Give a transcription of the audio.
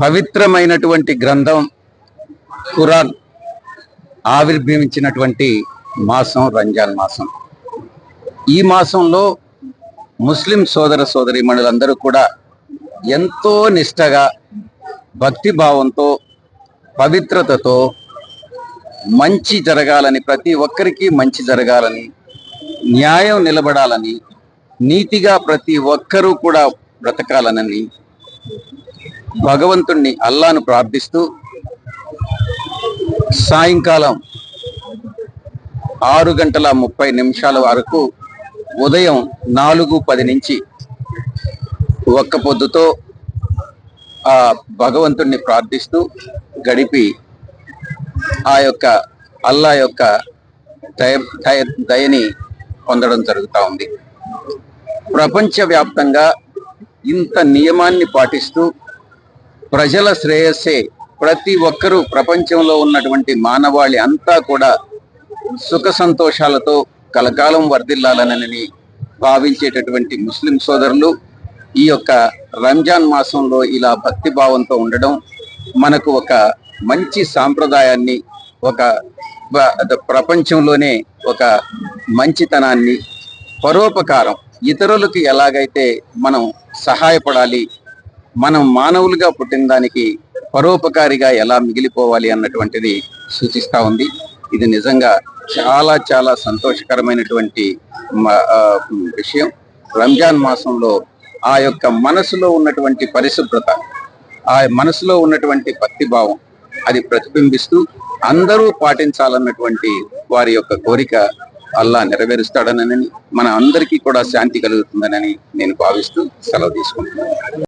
పవిత్రమైనటువంటి గ్రంథం ఖురాన్ ఆవిర్భవించినటువంటి మాసం రంజాన్ మాసం. ఈ మాసంలో ముస్లిం సోదర సోదరిమణులందరూ కూడా ఎంతో నిష్టగా భక్తిభావంతో పవిత్రతతో మంచి జరగాలని ప్రతి ఒక్కరికి మంచి జరగాలని న్యాయం నిలబడాలని నీతిగా ప్రతి ఒక్కరూ కూడా బ్రతకాలనని భగవంతుణ్ణి అల్లాను ప్రార్థిస్తూ సాయంకాలం ఆరు గంటల ముప్పై నిమిషాల వరకు ఉదయం నాలుగు పది నుంచి ఒక్క పొద్దుతో ఆ భగవంతుణ్ణి ప్రార్థిస్తూ గడిపి ఆ యొక్క అల్లా యొక్క దయ దయ- దయని పొందడం జరుగుతూ ఉంది. ప్రపంచవ్యాప్తంగా ఇంత నియమాన్ని పాటిస్తూ ప్రజల శ్రేయస్సే ప్రతి ఒక్కరూ ప్రపంచంలో ఉన్నటువంటి మానవాళి అంతా కూడా సుఖ సంతోషాలతో కలకాలం వర్ధిల్లాలనని భావించేటటువంటి ముస్లిం సోదరులు ఈ యొక్క రంజాన్ మాసంలో ఇలా భక్తి భావంతో ఉండడం మనకు ఒక మంచి సాంప్రదాయాన్ని ఒక ప్రపంచంలోనే ఒక మంచితనాన్ని పరోపకారం ఇతరులకు ఎలాగైతే మనం సహాయపడాలి మనం మానవులుగా పుట్టిన దానికి పరోపకారిగా ఎలా మిగిలిపోవాలి అన్నటువంటిది సూచిస్తూ ఉంది. ఇది నిజంగా చాలా చాలా సంతోషకరమైనటువంటి విషయం. రంజాన్ మాసంలో ఆ యొక్క మనసులో ఉన్నటువంటి పరిశుభ్రత ఆ మనసులో ఉన్నటువంటి భక్తిభావం అది ప్రతిబింబిస్తూ అందరూ పాటించాలన్నటువంటి వారి యొక్క కోరిక అల్లా నెరవేరుస్తాడనని మన అందరికీ కూడా శాంతి కలుగుతుందనని నేను భావిస్తూ సెలవు తీసుకుంటున్నాను.